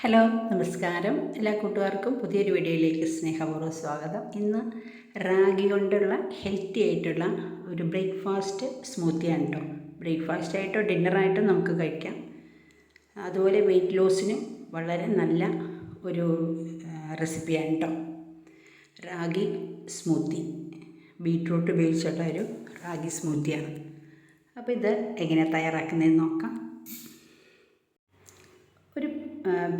Hello നമസ്കാരം. എല്ലാ കൂട്ടുകാർക്കും പുതിയൊരു വീഡിയോയിലേക്ക് സ്നേഹപൂർവം സ്വാഗതം. ഇന്ന് റാഗി കൊണ്ടുള്ള ഹെൽത്തി ആയിട്ടുള്ള ഒരു ബ്രേക്ക്ഫാസ്റ്റ് സ്മൂത്തിയാണ് കേട്ടോ ബ്രേക്ക്ഫാസ്റ്റ് ആയിട്ടോ ഡിന്നറായിട്ടോ നമുക്ക് കഴിക്കാം. അതുപോലെ വെയിറ്റ് ലോസിനും വളരെ നല്ല ഒരു റെസിപ്പിയാണ് കേട്ടോ റാഗി സ്മൂത്തി. ബീട്രൂട്ട് ഉപയോഗിച്ചുള്ള ഒരു റാഗി സ്മൂത്തിയാണ്. അപ്പോൾ ഇത് എങ്ങനെ തയ്യാറാക്കുന്നതെന്ന് നോക്കാം.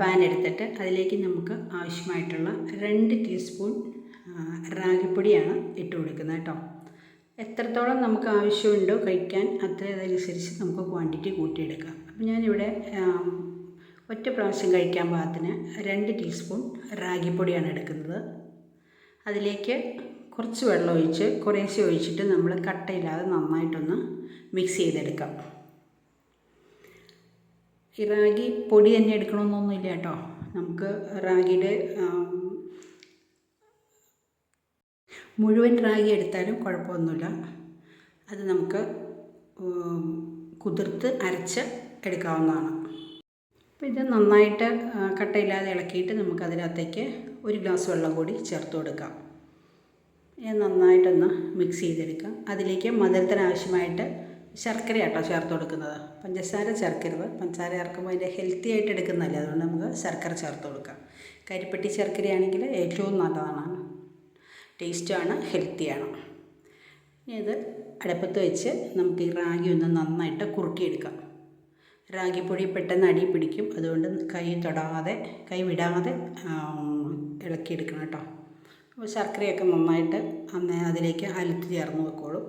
പാൻ എടുത്തിട്ട് അതിലേക്ക് നമുക്ക് ആവശ്യമായിട്ടുള്ള രണ്ട് ടീസ്പൂൺ റാഗിപ്പൊടിയാണ് ഇട്ട് കൊടുക്കുന്നത് കേട്ടോ. എത്രത്തോളം നമുക്ക് ആവശ്യമുണ്ടോ കഴിക്കാൻ അത്രയതനുസരിച്ച് നമുക്ക് ക്വാണ്ടിറ്റി കൂട്ടിയെടുക്കാം. അപ്പം ഞാനിവിടെ ഒറ്റ പ്രാവശ്യം കഴിക്കാൻ പാകത്തിന് രണ്ട് ടീസ്പൂൺ റാഗിപ്പൊടിയാണ് എടുക്കുന്നത്. അതിലേക്ക് കുറച്ച് വെള്ളം ഒഴിച്ച് കുറേശ്ശെ ഒഴിച്ചിട്ട് നമ്മൾ കട്ടയില്ലാതെ നന്നായിട്ടൊന്ന് മിക്സ് ചെയ്തെടുക്കാം. ഈ റാഗി പൊടി തന്നെ എടുക്കണമെന്നൊന്നുമില്ല കേട്ടോ. നമുക്ക് റാഗിയുടെ മുഴുവൻ റാഗി എടുത്താലും കുഴപ്പമൊന്നുമില്ല. അത് നമുക്ക് കുതിർത്ത് അരച്ച് എടുക്കാവുന്നതാണ്. അപ്പോൾ ഇത് നന്നായിട്ട് കട്ടയില്ലാതെ ഇളക്കിയിട്ട് നമുക്ക് അതിനകത്തേക്ക് ഒരു ഗ്ലാസ് വെള്ളം കൂടി ചേർത്ത് കൊടുക്കാം. നന്നായിട്ടൊന്ന് മിക്സ് ചെയ്തെടുക്കാം. അതിലേക്ക് മധുരത്തിന് ആവശ്യമായിട്ട് ശർക്കര ആട്ടോ ചേർത്ത് കൊടുക്കുന്നത്. പഞ്ചസാര ചേർക്കരുത്. പഞ്ചസാര ചേർക്കുമ്പോൾ അതിന്റെ ഹെൽത്തി ആയിട്ട് എടുക്കുന്നതല്ലേ? അതുകൊണ്ട് നമുക്ക് ശർക്കര ചേർത്ത് കൊടുക്കാം. കരിപ്പെട്ടി ശർക്കരയാണെങ്കിൽ ഏറ്റവും നല്ലതാണ്. ടേസ്റ്റാണ് ഹെൽത്തിയാണ് ഇനി ഇത് അടുപ്പത്ത് വെച്ച് നമുക്ക് ഈ റാഗി ഒന്ന് നന്നായിട്ട് കുറുക്കിയെടുക്കാം. റാഗിപ്പൊടി പെട്ടെന്ന് അടി പിടിക്കും. അതുകൊണ്ട് കൈ തൊടാതെ കൈ വിടാതെ ഇളക്കിയെടുക്കണം കേട്ടോ. അപ്പോൾ ശർക്കരയൊക്കെ നന്നായിട്ട് അന്നേ അതിലേക്ക് അലുത്ത് ചേർന്ന് വെക്കോളും.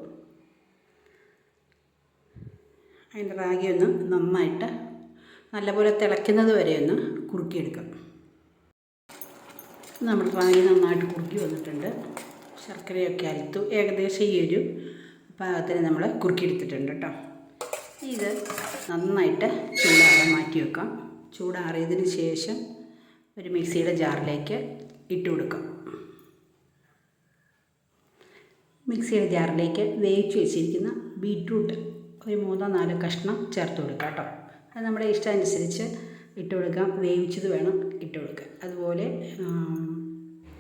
അതിന്റെ റാഗി ഒന്ന് നന്നായിട്ട് നല്ലപോലെ തിളയ്ക്കുന്നത് വരെ ഒന്ന് കുറുക്കിയെടുക്കാം. നമ്മൾ റാഗി നന്നായിട്ട് കുറുക്കി വന്നിട്ടുണ്ട്. ശർക്കരയൊക്കെ അരുത്തു. ഏകദേശം ഈ ഒരു പാകത്തിന് നമ്മൾ കുറുക്കിയെടുത്തിട്ടുണ്ട് കേട്ടോ. ഇത് നന്നായിട്ട് ചൂടാറാൻ മാറ്റി വെക്കാം. ചൂടാറിയതിന് ശേഷം ഒരു മിക്സിയുടെ ജാറിലേക്ക് ഇട്ട് കൊടുക്കാം. മിക്സിയുടെ ജാറിലേക്ക് വേവിച്ച് വെച്ചിരിക്കുന്ന ബീട്രൂട്ട് ഒരു മൂന്നോ നാലോ കഷ്ണം ചേർത്ത് കൊടുക്കുക കേട്ടോ. അത് നമ്മുടെ ഇഷ്ടമനുസരിച്ച് ഇട്ട് കൊടുക്കാം. വേവിച്ചത് വേണം ഇട്ട് കൊടുക്കുക അതുപോലെ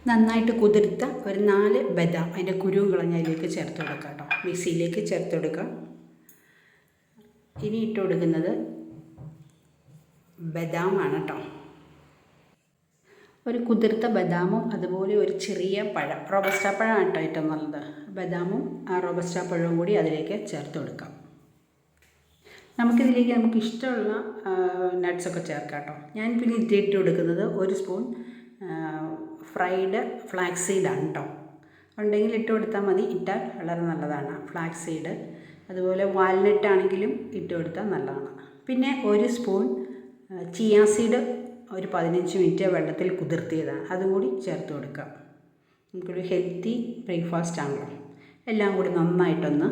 നന്നായിട്ട് കുതിർത്ത ഒരു നാല് ബദാം അതിന്റെ കുരുവും കളഞ്ഞ അതിലേക്ക് ചേർത്ത് കൊടുക്കുക കേട്ടോ. മിക്സിയിലേക്ക് ചേർത്ത് കൊടുക്കാം. ഇനി ഇട്ട് കൊടുക്കുന്നത് ബദാമാണ് കേട്ടോ. ഒരു കുതിർത്ത ബദാമും അതുപോലെ ഒരു ചെറിയ പഴം. റോബസ്റ്റ പഴമാണ് കേട്ടോ ഏറ്റവും നല്ലത്. ബദാമും ആ റോബസ്റ്റ പഴവും കൂടി അതിലേക്ക് ചേർത്ത് കൊടുക്കാം. നമുക്കിതിലേക്ക് നമുക്ക് ഇഷ്ടമുള്ള നട്ട്സൊക്കെ ചേർക്കാം കേട്ടോ ഞാൻ പിന്നെ ഇട്ട് കൊടുക്കുന്നത് ഒരു സ്പൂൺ ഫ്രൈഡ് ഫ്ലാക്സ് സീഡാണ് കേട്ടോ ഉണ്ടെങ്കിൽ ഇട്ട് കൊടുത്താൽ മതി. ഇട്ടാൽ വളരെ നല്ലതാണ് ഫ്ലാക്സ് സീഡ് അതുപോലെ വാൽനട്ട് ആണെങ്കിലും ഇട്ട് കൊടുത്താൽ നല്ലതാണ്. പിന്നെ ഒരു സ്പൂൺ ചിയാ സീഡ് ഒരു പതിനഞ്ച് മിനിറ്റ് വെള്ളത്തിൽ കുതിർത്തിയതാണ്. അതും കൂടി ചേർത്ത് കൊടുക്കാം. നമുക്കൊരു ഹെൽത്തി ബ്രേക്ക്ഫാസ്റ്റ് ആണല്ലോ. എല്ലാം കൂടി നന്നായിട്ടൊന്ന്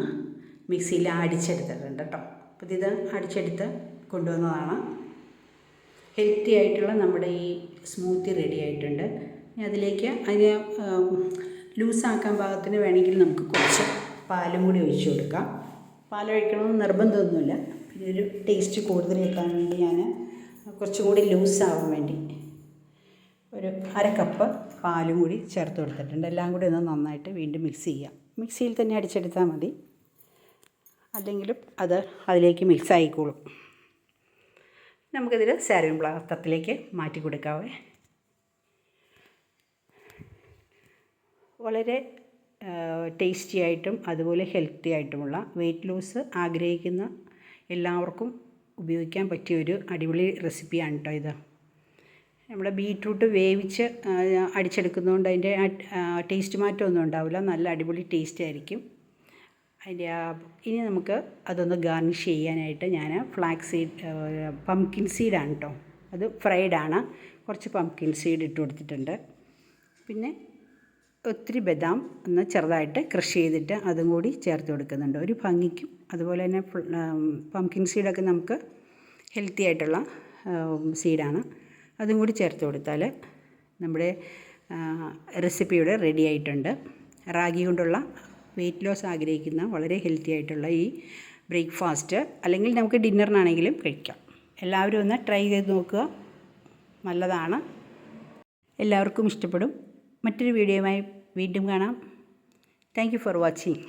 മിക്സിയിൽ അടിച്ചെടുത്തിട്ടുണ്ട് കേട്ടോ അപ്പോൾ അടിച്ചെടുത്ത് കൊണ്ടുവന്നതാണ്. ഹെൽത്തി ആയിട്ടുള്ള നമ്മുടെ ഈ സ്മൂത്തി റെഡി ആയിട്ടുണ്ട്. ഇനി അതിലേക്ക് അതിനെ ലൂസാക്കാൻ പാകത്തിന് വേണമെങ്കിൽ നമുക്ക് കുറച്ച് പാലും കൂടി ഒഴിച്ച് കൊടുക്കാം. പാലൊഴിക്കണമെന്ന് നിർബന്ധമൊന്നുമില്ല. പിന്നെ ഒരു ടേസ്റ്റ് കൂടുതൽ വെക്കാൻ വേണ്ടി ഞാൻ കുറച്ചും കൂടി ലൂസാവാൻ വേണ്ടി ഒരു അര കപ്പ് പാലും കൂടി ചേർത്ത് കൊടുത്തിട്ടുണ്ട്. എല്ലാം കൂടി ഒന്ന് നന്നായിട്ട് വീണ്ടും മിക്സ് ചെയ്യാം. മിക്സിയിൽ തന്നെ അടിച്ചെടുത്താൽ മതി. അല്ലെങ്കിലും അത് അതിലേക്ക് മിക്സ് ആയിക്കോളും നമുക്കിതിൽ സാരവിൻ പാത്രത്തിലേക്ക് മാറ്റി കൊടുക്കാവേ. വളരെ ടേസ്റ്റി ആയിട്ടും അതുപോലെ ഹെൽത്തി ആയിട്ടുമുള്ള വെയിറ്റ് ലോസ് ആഗ്രഹിക്കുന്ന എല്ലാവർക്കും ഉപയോഗിക്കാൻ പറ്റിയ ഒരു അടിപൊളി റെസിപ്പിയാണ് കേട്ടോ ഇത്. നമ്മുടെ ബീട്രൂട്ട് വേവിച്ച് അടിച്ചെടുക്കുന്നതുകൊണ്ട് അതിന്റെ ടേസ്റ്റ് മാറ്റമൊന്നും ഉണ്ടാവില്ല. നല്ല അടിപൊളി ടേസ്റ്റ് ആയിരിക്കും. അതിന്റെ ആ ഇനി നമുക്ക് അതൊന്ന് ഗാർണിഷ് ചെയ്യാനായിട്ട് ഞാൻ ഫ്ലാക്സ് സീഡ് പംകിൻ സീഡാണ് കേട്ടോ അത് ഫ്രൈഡാണ് കുറച്ച് പംകിൻ സീഡ് ഇട്ട് കൊടുത്തിട്ടുണ്ട്. പിന്നെ ഒത്തിരി ബദാം ഒന്ന് ചെറുതായിട്ട് കൃഷി ചെയ്തിട്ട് അതും കൂടി ചേർത്ത് കൊടുക്കുന്നുണ്ട്. ഒരു ഭംഗിക്കും. അതുപോലെ തന്നെ പംകിൻ സീഡൊക്കെ നമുക്ക് ഹെൽത്തി ആയിട്ടുള്ള സീഡാണ് അതും കൂടി ചേർത്ത് കൊടുത്താൽ നമ്മുടെ റെസിപ്പിയുടെ റെഡി ആയിട്ടുണ്ട്. റാഗി കൊണ്ടുള്ള വെയിറ്റ് ലോസ് ആഗ്രഹിക്കുന്ന വളരെ ഹെൽത്തി ആയിട്ടുള്ള ഈ ബ്രേക്ക്ഫാസ്റ്റ് അല്ലെങ്കിൽ നമുക്ക് ഡിന്നറിനാണെങ്കിലും കഴിക്കാം. എല്ലാവരും ഒന്ന് ട്രൈ ചെയ്ത് നോക്കുക. നല്ലതാണ്. എല്ലാവർക്കും ഇഷ്ടപ്പെടും. മറ്റൊരു വീഡിയോയുമായി വീണ്ടും കാണാം. Thank you for watching